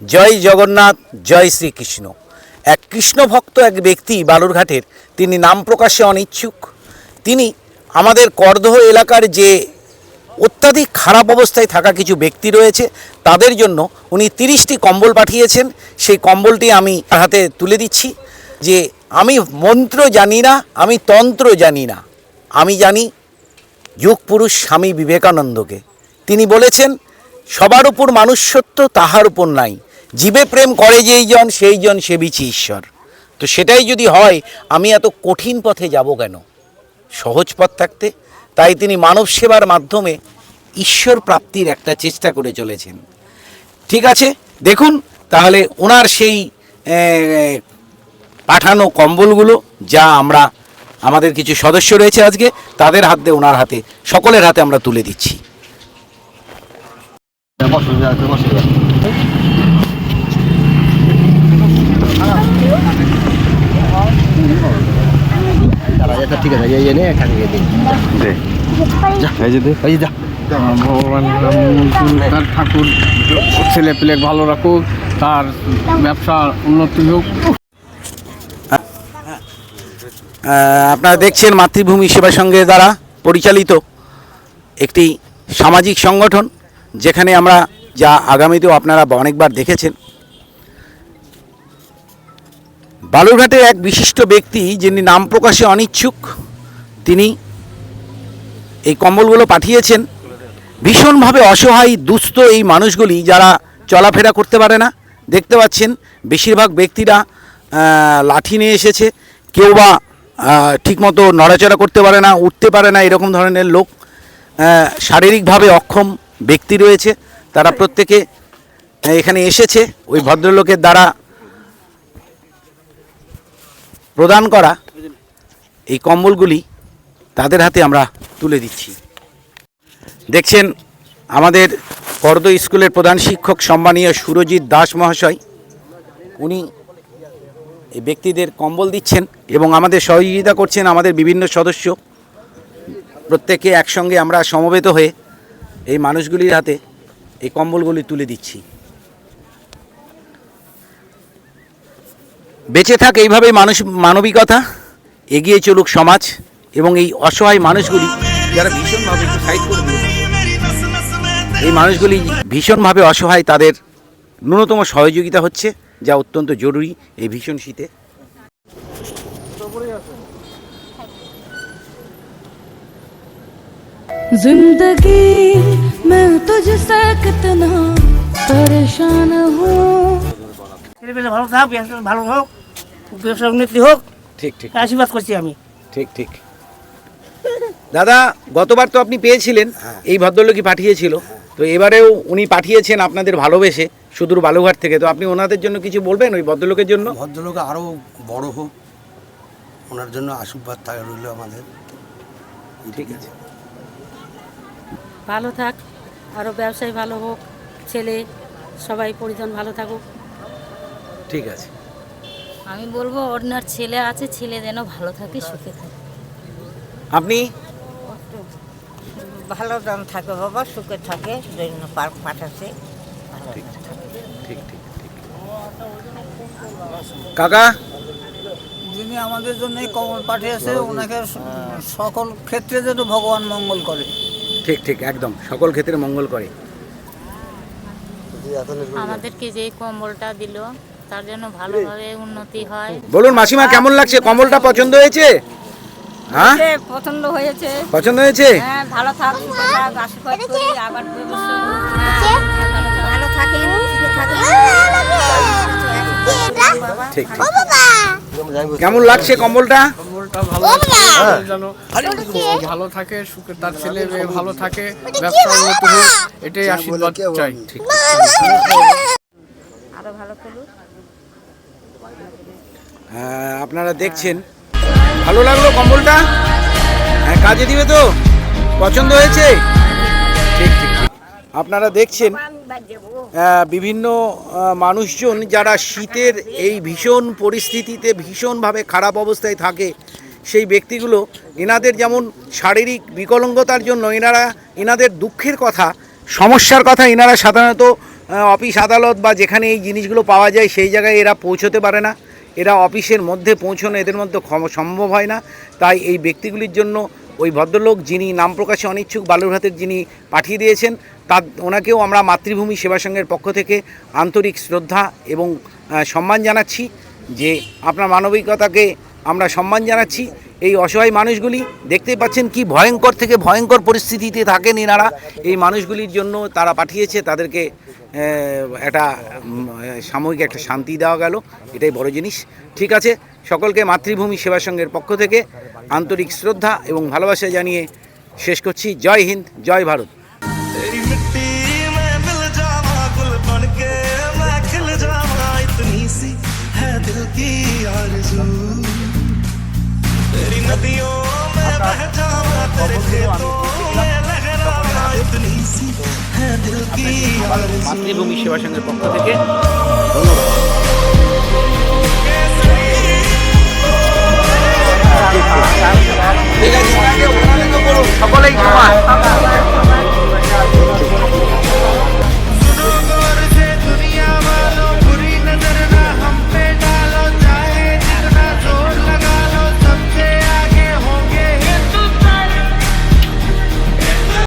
জয় জগন্নাথ, জয় শ্রীকৃষ্ণ। এক কৃষ্ণ ভক্ত এক ব্যক্তি বালুরঘাটের, তিনি নাম প্রকাশে অনিচ্ছুক। তিনি আমাদের করদহ এলাকার যে অত্যাধিক খারাপ অবস্থায় থাকা কিছু ব্যক্তি রয়েছে, তাদের জন্য উনি তিরিশটি কম্বল পাঠিয়েছেন। সেই কম্বলটি আমি হাতে তুলে দিচ্ছি যে, আমি মন্ত্র জানি না, আমি তন্ত্র জানি না। আমি জানি যুগ পুরুষ স্বামী বিবেকানন্দকে। তিনি বলেছেন, সবার উপর মানুষ সত্য তাহার উপর নাই। জীবে প্রেম করে যেই জন, সেই জন সেবিছি ঈশ্বর। তো সেটাই যদি হয়, আমি এত কঠিন পথে যাব কেন? সহজ পথ থাকতে। তাই তিনি মানব সেবার মাধ্যমে ঈশ্বর প্রাপ্তির একটা চেষ্টা করে চলেছেন। ঠিক আছে? দেখুন, তাহলে ওনার সেই পাঠানো কম্বলগুলো, যা আমরা, আমাদের কিছু সদস্য রয়েছে আজকে, তাদের হাত, ওনার হাতে, সকলের হাতে আমরা তুলে দিচ্ছি। ঠিক আছে এই এনে এখানে দিয়ে দিন। দে। যা এই যে দে। এই যা ভগবান তার ঠাকুর ছেলে পেলে ভালো রাখুক তার ব্যবসা উন্নতি হোক। আপনারা দেখছেন মাতৃভূমি সেবা সংঘের দ্বারা পরিচালিত একটি সামাজিক সংগঠন যেখানে আমরা যা আগামীতেও আপনারা অনেকবার দেখেছেন। বালুরঘাটের এক বিশিষ্ট ব্যক্তি যিনি নাম প্রকাশে অনিচ্ছুক, তিনি এই কম্বলগুলো পাঠিয়েছেন। ভীষণভাবে অসহায়, দুস্থ এই মানুষগুলি যারা চলাফেরা করতে পারে না। দেখতে পাচ্ছেন, বেশিরভাগ ব্যক্তিরা লাঠি নিয়ে এসেছে। কেউ বা ঠিকমতো নড়াচড়া করতে পারে না, উঠতে পারে না এরকম ধরনের লোক। শারীরিকভাবে অক্ষম ব্যক্তি রয়েছে। তারা প্রত্যেকে এখানে এসেছে। ওই ভদ্রলোকের দ্বারা প্রদান করা এই কম্বলগুলি তাদের হাতে আমরা তুলে দিচ্ছি। দেখছেন, আমাদের করদ স্কুলের প্রধান শিক্ষক সম্মানীয় সুরজিৎ দাস মহাশয়, উনি এই ব্যক্তিদের কম্বল দিচ্ছেন এবং আমাদের সহযোগিতা করছেন আমাদের বিভিন্ন সদস্য। প্রত্যেকে একসঙ্গে আমরা সমবেত হয়ে এই মানুষগুলির হাতে এই কম্বলগুলি তুলে দিচ্ছি। বেঁচে থাক এইভাবেই মানুষ মানবিকতা এগিয়ে চলুক সমাজ এবং এই অসহায় মানুষগুলি যারা ভীষণভাবে একটু সাইড করে দিন। এই মানুষগুলি ভীষণভাবে অসহায় তাদের ন্যূনতম সহযোগিতা হচ্ছে যা অত্যন্ত জরুরি এই ভীষণ শীতে जिंदगी मैं तुझसे कितना परेशान हूँ ছেলেপেলে ভালো থাক ব্যবসা ভালো হোক ব্যবসা উন্নতি হোক ঠিক ঠিক আশীর্বাদ করছি আমি। ঠিক ঠিক। দাদা গতবার তো আপনি পেয়েছিলেন এই ভদ্রলোকই পাঠিয়েছিল। তো এবারেও উনি পাঠিয়েছেন আপনাদের ভালোবেসে সুদূর বালুঘাট থেকে। তো আপনি ওনাদের জন্য কিছু বলবেন ওই ভদ্রলোকের জন্য? ভদ্রলোক আরও বড় হোক ওনার জন্য আশীর্বাদ থাকে রইল আমাদের। ঠিক আছে। ভালো থাক আরও ব্যবসায় ভালো হোক ছেলে সবাই পরিজন ভালো থাকুক। ঠিক আছে। আমি বলব ওনার ছেলে আছে ছেলে যেন ভালো থাকে সুখে থাকে। আপনি? ভালো দাম থাকে বাবা সুখে থাকে জন্য পার্ক পাঠাচ্ছে। ঠিক ঠিক ঠিক ঠিক। কাকা? যিনি আমাদের জন্য এই কমল পাঠিয়েছে ওনাকে সকল ক্ষেত্রে যেন ভগবান মঙ্গল করে। ঠিক ঠিক একদম। সকল ক্ষেত্রে মঙ্গল করে। আমাদেরকে যে কম্বলটা দিল তার জন্য ভালোভাবে উন্নতি হয়। বলুন মাসিমা কেমন লাগছে? কমলটা পছন্দ হয়েছে? হ্যাঁ? পছন্দ হয়েছে। পছন্দ হয়েছে? হ্যাঁ ভালো থাক আশীর্বাদ করি আবার ভালো থাকেন ঠিক ঠিক কেমন লাগছে কম্বলটা? ভালো ভালো থাকে সুখে তার ছেলে মেয়ে ভালো থাকে ব্যবসা উন্নতি হোক এটাই আশীর্বাদ চাই। ঠিক। আরও ভালো করুক হ্যাঁ, আপনারা দেখছেন। ভালো লাগল কম্বলটা? হ্যাঁ কাজে দিবে তো? পছন্দ হয়েছে। আপনারা দেখছেন বিভিন্ন মানুষজন যারা শীতের এই ভীষণ পরিস্থিতিতে ভীষণভাবে খারাপ অবস্থায় থাকে সেই ব্যক্তিগুলো এনাদের যেমন শারীরিক বিকলাঙ্গতার জন্য এনারা এনাদের দুঃখের কথা সমস্যার কথা এনারা সাধারণত অফিস আদালত বা যেখানে এই জিনিসগুলো পাওয়া যায় সেই জায়গায় এরা পৌঁছতে পারে না। এরা অফিসের মধ্যে পৌঁছানো এদের মধ্যে সম্ভব হয় না। তাই এই ব্যক্তিগুলির জন্য ওই ভদ্রলোক যিনি নাম প্রকাশে অনিচ্ছুক বালুরঘাটের যিনি পাঠিয়ে দিয়েছেন, তার, ওনাকেও আমরা মাতৃভূমি সেবা সংঘের পক্ষ থেকে আন্তরিক শ্রদ্ধা এবং সম্মান জানাচ্ছি যে আপনার মানবিকতাকে আমরা সম্মান জানাচ্ছি এই অসহায় মানুষগুলি দেখতে পাচ্ছেন কি ভয়ঙ্কর থেকে ভয়ঙ্কর পরিস্থিতিতে থাকেন এনারা। এই মানুষগুলির জন্য তারা পাঠিয়েছে, তাদেরকে একটা সাময়িক একটা শান্তি দেওয়া গেল। এটাই বড় জিনিস। ঠিক আছে, সকলকে মাতৃভূমি সেবা সংঘের পক্ষ থেকে আন্তরিক শ্রদ্ধা এবং ভালোবাসা জানিয়ে শেষ করছি। জয় হিন্দ, জয় ভারত। মাতৃভূমি সেবা সংঘের পক্ষ থেকে। ধন্যবাদ